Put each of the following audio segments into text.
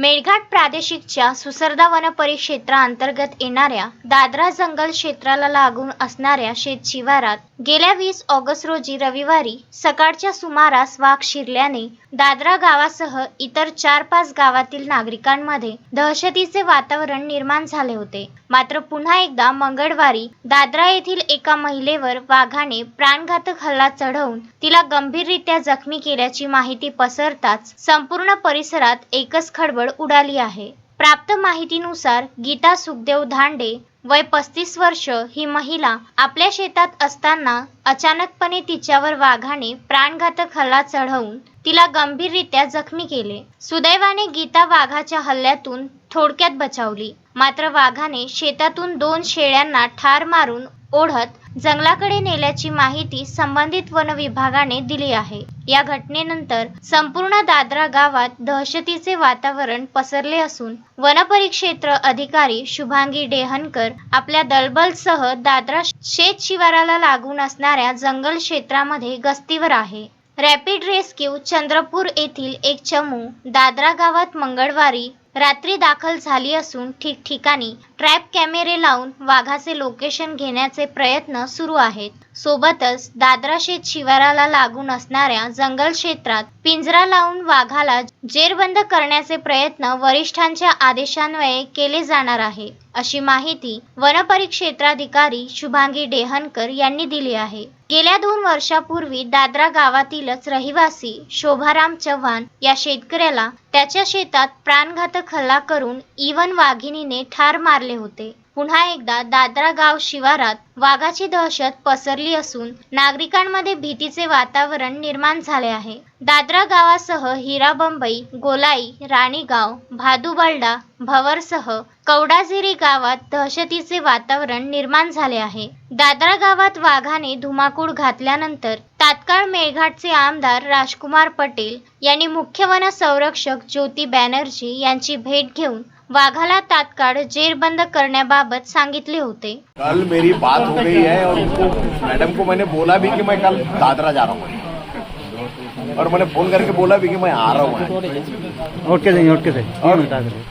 Melghat प्रादेशिकच्या सुसरदा one परिक्षेत्राअंतर्गत येणाऱ्या दादरा जंगल क्षेत्राला लागून असणाऱ्या शेत शिवारात गेल्या वीस ऑगस्ट रोजी रविवारी सकाळच्या सुमारास वाघ शिरल्याने दादरा गावासह इतर चार पाच गावातील नागरिकांमध्ये दहशतीचे वातावरण निर्माण झाले होते. मात्र पुन्हा एकदा मंगळवारी दादरा येथील एका महिलेवर वाघाने प्राणघातक हल्ला चढवून तिला गंभीररित्या जखमी केल्याची माहिती पसरताच संपूर्ण परिसरात एकच खळबळ उडाली आहे. प्राप्त माहितीनुसार गीता सुखदेव धांडे वय पस्तीस वर्ष ही महिला आपल्या शेतात असताना अचानकपणे तिच्यावर वाघाने प्राणघातक हल्ला चढवून तिला गंभीररित्या जखमी केले. सुदैवाने गीता वाघाच्या हल्ल्यातून थोडक्यात बचावली. मात्र वाघाने शेतातून दोन शेळ्यांना ठार मारून ओढत जंगलाकडे नेल्याची माहिती संबंधित वन विभागाने दिली आहे. या घटनेनंतर संपूर्ण दादरा गावात दहशतीचे वातावरण पसरले असून वनपरिक्षेत्र अधिकारी शुभांगी डेहनकर आपल्या दलबलसह दादरा शेत शिवाराला लागून असणाऱ्या जंगल क्षेत्रामध्ये गस्तीवर आहे. रॅपिड रेस्क्यू चंद्रपूर येथील एक चमू दादरा गावात मंगळवारी रात्री दाखल झाली असून ठिकठिकाणी ट्रॅप कॅमेरे लावून वाघाचे लोकेशन घेण्याचे प्रयत्न सुरू आहेत. सोबतच दादरा शेत शिवाराला लागून असणाऱ्या जंगल क्षेत्रात पिंजरा लावून वाघाला जेरबंद करण्याचे प्रयत्न वरिष्ठांच्या आदेशान्वये केले जाणार आहे. अशी माहिती वनपरिक्षेत्राधिकारी शुभांगी डेहनकर यांनी दिली आहे. गेल्या दोन वर्षापूर्वी दादरा गावातीलच रहिवासी शोभाराम चव्हाण या शेतकऱ्याला त्याच्या शेतात प्राणघातक हल्ला करून इवन वाघिणीने ठार मारले होते. पुन्हा एकदा दादरा गाव शिवारात वाघाची दहशत पसरली असून नागरिकांमध्ये भीतीचे वातावरण निर्माण झाले आहे. दादरा गावासह हिराबंबई गोलाई राणीगाव भादुबलडा भवरसह कवडाझिरी गावात दहशतीचे वातावरण निर्माण झाले आहे. दादरा गावात वाघाने धुमाकूळ घातल्यानंतर तात्काळ मेळघाटचे आमदार राजकुमार पटेल यांनी मुख्य वन संरक्षक ज्योती बॅनर्जी यांची भेट घेऊन वाघाला तात्काळ जेरबंद करण्याबाबत सांगितले होते. कल मेरी बात हो गई है और उनको मैडम को मैंने बोला भी कि मैं कल दादरा जा रहा हूँ। और मैंने फोन करके बोला भी कि मैं आ रहा हूँ। ओके सही ओके सही और- आ गए।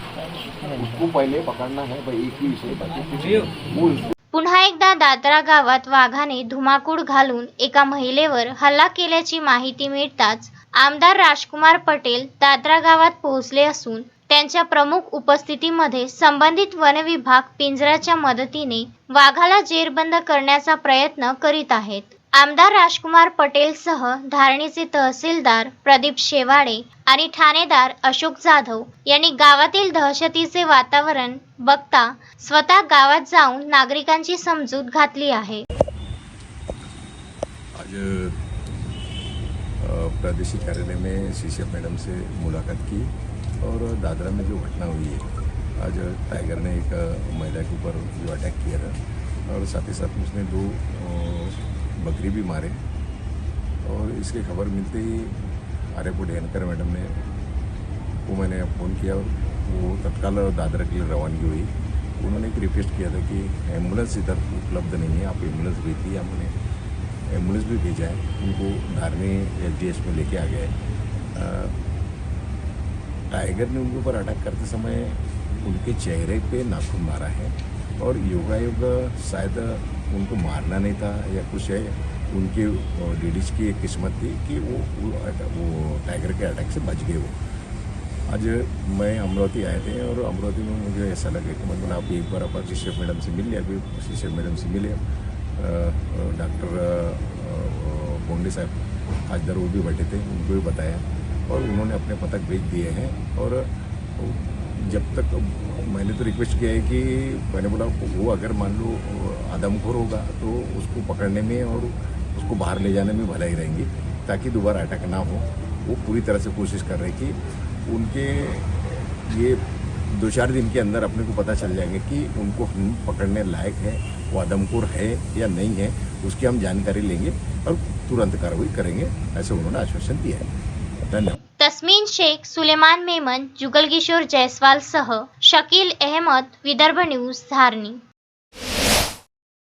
उसको पहले पकड़ना है भाई एक ही विषय बाकी पुन्हा एकदा दादरा गावात वाघाने धुमाकूळ घालून एका महिलेवर हल्ला केल्याची माहिती मिळताच आमदार राजकुमार पटेल दादरा गावात पोहोचले असून त्यांच्या प्रमुख उपस्थितीमध्ये संबंधित वन विभाग पिंजऱ्याच्या मदतीने वाघाला जेरबंद करण्याचा प्रयत्न करीत आहेत. आमदार राजकुमार पटेलसह धारणीचे तहसीलदार प्रदीप शेवाळे आणि ठाणेदार अशोक जाधव यांनी गावातील दहशतीचे वातावरण बघता स्वतः गावात जाऊन नागरिकांची समजूत घातली आहे. आज प्रादेशिक कार्यालय में शीशे मैडम से मुलाकात की और दादरा में जो घटना हुई है आज टाइगर ने एक महिला के ऊपर जो अटैक किया था और साथ ही साथ उसने दो बकरी भी मारे। और इसकी खबर मिलते ही आर्यपुर डेनकर मैडम ने को मैंने फ़ोन किया और वो तत्काल दादरा के लिए रवानगी हुई। उन्होंने एक रिक्वेस्ट किया था कि एंबुलेंस इधर उपलब्ध नहीं है आप एंबुलेंस भेज दी हमने एंबुलेंस भी भेजा है उनको धारनी एच में लेके आ गए अ, टाइगर ने उनके ऊपर अटैक करते समय उनके चेहरे पे नाखून मारा है। और योगा योगायोग शायद उनको मारना नहीं था या कुछ है उनके लेडीज़ की एक किस्मत थी कि वो वो, टाइगर के अटैक से बच गए वो। आज मैं अमरावती आए थे और अमरावती में मुझे ऐसा लगा कि मतलब आप एक बार अपन शिष्य मैडम से मिल अभी शिष्य मैडम से मिले। डॉक्टर बोंडे साहब आज दर वो भी बैठे थे उनको भी बताया और उन्होंने अपने पतक भेज दिए हैं और जब तक मैंने तो रिक्वेस्ट किया है कि मैंने बोला, वो अगर मान लो, आदमखोर होगा तो उसको पकड़ने में और उसको बाहर ले जाने में भलाई रहेंगी, ताकि दोबारा अटैक ना हो। वो पूरी तरह से कोशिश कर रहे कि उनके ये दो चार दिन के अंदर अपने को पता चल जाएँगे कि उनको हम पकड़ने लायक है, वो आदमखोर है या नहीं है, उसकी हम जानकारी लेंगे और तुरंत कार्रवाई करेंगे, ऐसे उन्होंने आश्वासन दिया है। धन्यवाद। तस्मीन शेख सुलेमान मेमन जुगलकिशोर जयस्वालसह शकील अहमद विदर्भ न्यूज धारणी.